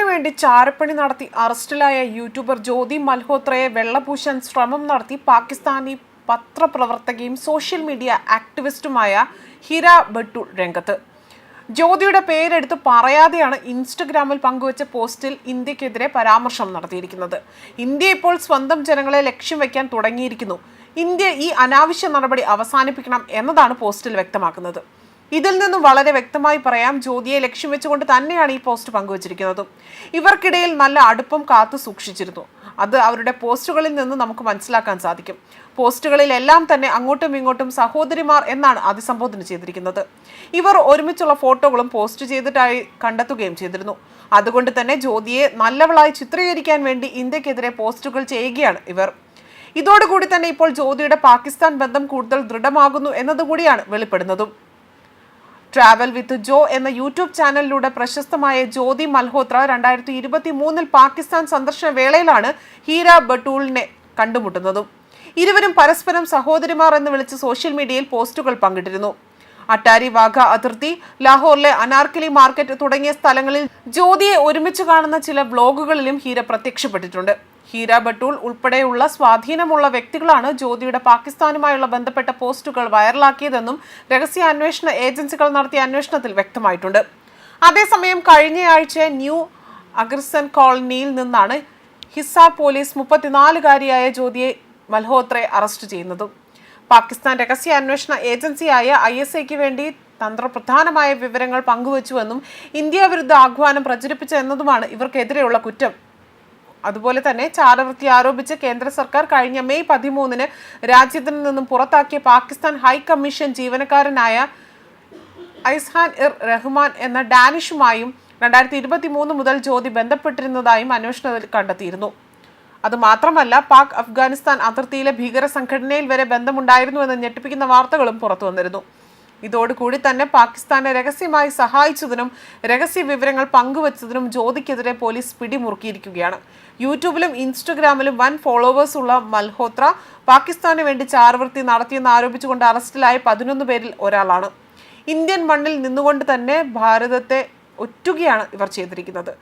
പാകിസ്ഥാന് വേണ്ടി ചാരപ്പണി നടത്തി അറസ്റ്റിലായ യൂട്യൂബർ ജ്യോതി മൽഹോത്രയെ വെള്ളപൂശാൻ ശ്രമം നടത്തി പാകിസ്ഥാനി പത്രപ്രവർത്തകയും സോഷ്യൽ മീഡിയ ആക്ടിവിസ്റ്റുമായ ഹിര ബട്ടു രംഗത്ത്. ജ്യോതിയുടെ പേരെടുത്ത് പറയാതെയാണ് ഇൻസ്റ്റഗ്രാമിൽ പങ്കുവച്ച പോസ്റ്റിൽ ഇന്ത്യക്കെതിരെ പരാമർശം നടത്തിയിരിക്കുന്നത്. ഇന്ത്യ ഇപ്പോൾ സ്വന്തം ജനങ്ങളെ ലക്ഷ്യം വയ്ക്കാൻ തുടങ്ങിയിരിക്കുന്നു. ഇന്ത്യ ഈ അനാവശ്യ നടപടി അവസാനിപ്പിക്കണം എന്നതാണ് പോസ്റ്റിൽ വ്യക്തമാക്കുന്നത്. ഇതിൽ നിന്നും വളരെ വ്യക്തമായി പറയാം ജ്യോതിയെ ലക്ഷ്യം വെച്ചുകൊണ്ട് തന്നെയാണ് ഈ പോസ്റ്റ് പങ്കുവച്ചിരിക്കുന്നത്. ഇവർക്കിടയിൽ നല്ല അടുപ്പം കാത്തു സൂക്ഷിച്ചിരുന്നു. അത് അവരുടെ പോസ്റ്റുകളിൽ നിന്ന് നമുക്ക് മനസ്സിലാക്കാൻ സാധിക്കും. പോസ്റ്റുകളിൽ എല്ലാം തന്നെ അങ്ങോട്ടും ഇങ്ങോട്ടും സഹോദരിമാർ എന്നാണ് അഭിസംബോധന ചെയ്തിരിക്കുന്നത്. ഇവർ ഒരുമിച്ചുള്ള ഫോട്ടോകളും പോസ്റ്റ് ചെയ്തിട്ടായി കണ്ടെത്തുകയും ചെയ്തിരുന്നു. അതുകൊണ്ട് തന്നെ ജ്യോതിയെ നല്ലവളായി ചിത്രീകരിക്കാൻ വേണ്ടി ഇന്ത്യക്കെതിരെ പോസ്റ്റുകൾ ചെയ്യുകയാണ് ഇവർ. ഇതോടുകൂടി തന്നെ ഇപ്പോൾ ജ്യോതിയുടെ പാകിസ്ഥാൻ ബന്ധം കൂടുതൽ ദൃഢമാകുന്നു എന്നതുകൂടിയാണ് വെളിപ്പെടുന്നതും. ട്രാവൽ വിത്ത് ജോ എന്ന യൂട്യൂബ് ചാനലിലൂടെ പ്രശസ്തമായ ജ്യോതി മൽഹോത്ര രണ്ടായിരത്തി ഇരുപത്തി മൂന്നിൽ പാകിസ്ഥാൻ സന്ദർശന വേളയിലാണ് ഹീര ബട്ടൂളിനെ കണ്ടുമുട്ടുന്നതും. ഇരുവരും പരസ്പരം സഹോദരിമാർ എന്ന് വിളിച്ച് സോഷ്യൽ മീഡിയയിൽ പോസ്റ്റുകൾ പങ്കിട്ടിരുന്നു. അട്ടാരി വാഗ അതിർത്തി ലാഹോറിലെ അനാർക്കലി മാർക്കറ്റ് തുടങ്ങിയ സ്ഥലങ്ങളിൽ ജ്യോതിയെ ഒരുമിച്ച് കാണുന്ന ചില വ്ലോഗുകളിലും ഹീര പ്രത്യക്ഷപ്പെട്ടിട്ടുണ്ട്. ഹീര ബട്ടൂൾ ഉൾപ്പെടെയുള്ള സ്വാധീനമുള്ള വ്യക്തികളാണ് ജ്യോതിയുടെ പാകിസ്ഥാനുമായുള്ള ബന്ധപ്പെട്ട പോസ്റ്റുകൾ വൈറലാക്കിയതെന്നും രഹസ്യ അന്വേഷണ ഏജൻസികൾ നടത്തിയ അന്വേഷണത്തിൽ വ്യക്തമായിട്ടുണ്ട്. അതേസമയം കഴിഞ്ഞയാഴ്ച ന്യൂ അഗർസൻ കോളനിയിൽ നിന്നാണ് ഹിസാർ പോലീസ് മുപ്പത്തിനാലുകാരിയായ ജ്യോതിയെ മൽഹോത്രയെ അറസ്റ്റ് ചെയ്യുന്നത്. പാകിസ്ഥാൻ രഹസ്യ അന്വേഷണ ഏജൻസിയായ ഐ എസ് എക്ക് വേണ്ടി തന്ത്രപ്രധാനമായ വിവരങ്ങൾ പങ്കുവച്ചുവെന്നും ഇന്ത്യ വിരുദ്ധ ആഹ്വാനം പ്രചരിപ്പിച്ചെന്നതുമാണ് ഇവർക്കെതിരെയുള്ള കുറ്റം. അതുപോലെ തന്നെ ചാരവൃത്തി ആരോപിച്ച് കേന്ദ്ര സർക്കാർ കഴിഞ്ഞ മെയ് പതിമൂന്നിന് രാജ്യത്തിൽ നിന്നും പുറത്താക്കിയ പാകിസ്ഥാൻ ഹൈക്കമ്മീഷൻ കമ്മീഷൻ ജീവനക്കാരനായ ഐസ്ഹാൻ ഇർ റഹ്മാൻ എന്ന ഡാനിഷുമായും രണ്ടായിരത്തി ഇരുപത്തി മൂന്ന് മുതൽ ജ്യോതി ബന്ധപ്പെട്ടിരുന്നതായും അന്വേഷണത്തിൽ കണ്ടെത്തിയിരുന്നു. അതുമാത്രമല്ല പാക് അഫ്ഗാനിസ്ഥാൻ അതിർത്തിയിലെ ഭീകര സംഘടനയിൽ വരെ ബന്ധമുണ്ടായിരുന്നുവെന്ന് ഞെട്ടിപ്പിക്കുന്ന വാർത്തകളും പുറത്തു വന്നിരുന്നു ഇതോടുകൂടി തന്നെ പാകിസ്ഥാനെ രഹസ്യമായി സഹായിച്ചതിനും രഹസ്യ വിവരങ്ങൾ പങ്കുവച്ചതിനും ജ്യോതിക്കെതിരെ പോലീസ് പിടിമുറുക്കിയിരിക്കുകയാണ്. യൂട്യൂബിലും ഇൻസ്റ്റഗ്രാമിലും വൻ ഫോളോവേഴ്സ് ഉള്ള മൽഹോത്ര പാകിസ്ഥാന് വേണ്ടി ചാരവൃത്തി നടത്തിയെന്ന് ആരോപിച്ചുകൊണ്ട് അറസ്റ്റിലായ പതിനൊന്ന് പേരിൽ ഒരാളാണ്. ഇന്ത്യൻ മണ്ണിൽ നിന്നുകൊണ്ട് തന്നെ ഭാരതത്തെ ഒറ്റുകയാണ് ഇവർ ചെയ്തിരിക്കുന്നത്.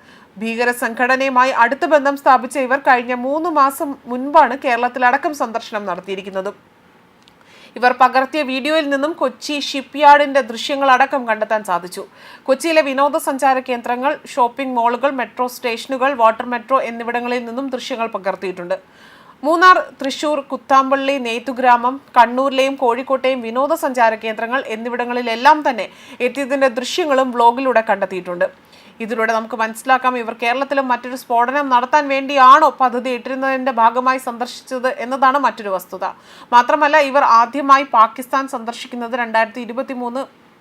ഭീകര സംഘടനയുമായി അടുത്ത ബന്ധം സ്ഥാപിച്ച ഇവർ കഴിഞ്ഞ മൂന്ന് മാസം മുൻപാണ് കേരളത്തിലടക്കം സന്ദർശനം നടത്തിയിരിക്കുന്നത്. ഇവർ പകർത്തിയ വീഡിയോയിൽ നിന്നും കൊച്ചി ഷിപ്പ്യാർഡിന്റെ ദൃശ്യങ്ങളടക്കം കണ്ടെത്താൻ സാധിച്ചു. കൊച്ചിയിലെ വിനോദസഞ്ചാര കേന്ദ്രങ്ങൾ ഷോപ്പിംഗ് മാളുകൾ മെട്രോ സ്റ്റേഷനുകൾ വാട്ടർ മെട്രോ എന്നിവിടങ്ങളിൽ നിന്നും ദൃശ്യങ്ങൾ പകർത്തിയിട്ടുണ്ട്. മൂന്നാർ തൃശൂർ കുത്താമ്പള്ളി നെയ്ത്തുഗ്രാമം കണ്ണൂരിലെയും കോഴിക്കോട്ടെയും വിനോദസഞ്ചാര കേന്ദ്രങ്ങൾ എന്നിവിടങ്ങളിലെല്ലാം തന്നെ എത്തിയതിന്റെ ദൃശ്യങ്ങളും വ്ലോഗിലൂടെ കണ്ടെത്തിയിട്ടുണ്ട്. ഇതിലൂടെ നമുക്ക് മനസ്സിലാക്കാം ഇവർ കേരളത്തിലും മറ്റൊരു സ്ഫോടനം നടത്താൻ വേണ്ടിയാണോ പദ്ധതി ഇട്ടിരുന്നതിന്റെ ഭാഗമായി സന്ദർശിച്ചത് എന്നതാണ് മറ്റൊരു വസ്തുത. മാത്രമല്ല ഇവർ ആദ്യമായി പാകിസ്ഥാൻ സന്ദർശിക്കുന്നത് രണ്ടായിരത്തി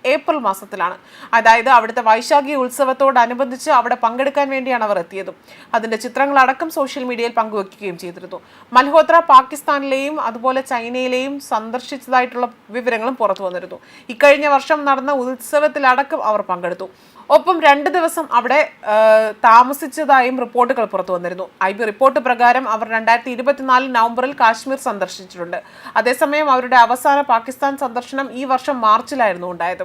ഏപ്രിൽ മാസത്തിലാണ്. അതായത് അവിടുത്തെ വൈശാഖി ഉത്സവത്തോടനുബന്ധിച്ച് അവിടെ പങ്കെടുക്കാൻ വേണ്ടിയാണ് അവർ എത്തിയത്. അതിന്റെ ചിത്രങ്ങളടക്കം സോഷ്യൽ മീഡിയയിൽ പങ്കുവയ്ക്കുകയും ചെയ്തിരുന്നു. മൽഹോത്ര പാകിസ്ഥാനിലെയും അതുപോലെ ചൈനയിലെയും സന്ദർശിച്ചതായിട്ടുള്ള വിവരങ്ങളും പുറത്തു വന്നിരുന്നു. ഇക്കഴിഞ്ഞ വർഷം നടന്ന ഉത്സവത്തിലടക്കം അവർ പങ്കെടുത്തു. ഒപ്പം രണ്ട് ദിവസം അവിടെ താമസിച്ചതായും റിപ്പോർട്ടുകൾ പുറത്തു വന്നിരുന്നു. ഐ ബി റിപ്പോർട്ട് പ്രകാരം അവർ രണ്ടായിരത്തി ഇരുപത്തിനാല് നവംബറിൽ കാശ്മീർ സന്ദർശിച്ചിട്ടുണ്ട്. അതേസമയം അവരുടെ അവസാന പാകിസ്ഥാൻ സന്ദർശനം ഈ വർഷം മാർച്ചിലായിരുന്നു ഉണ്ടായത്.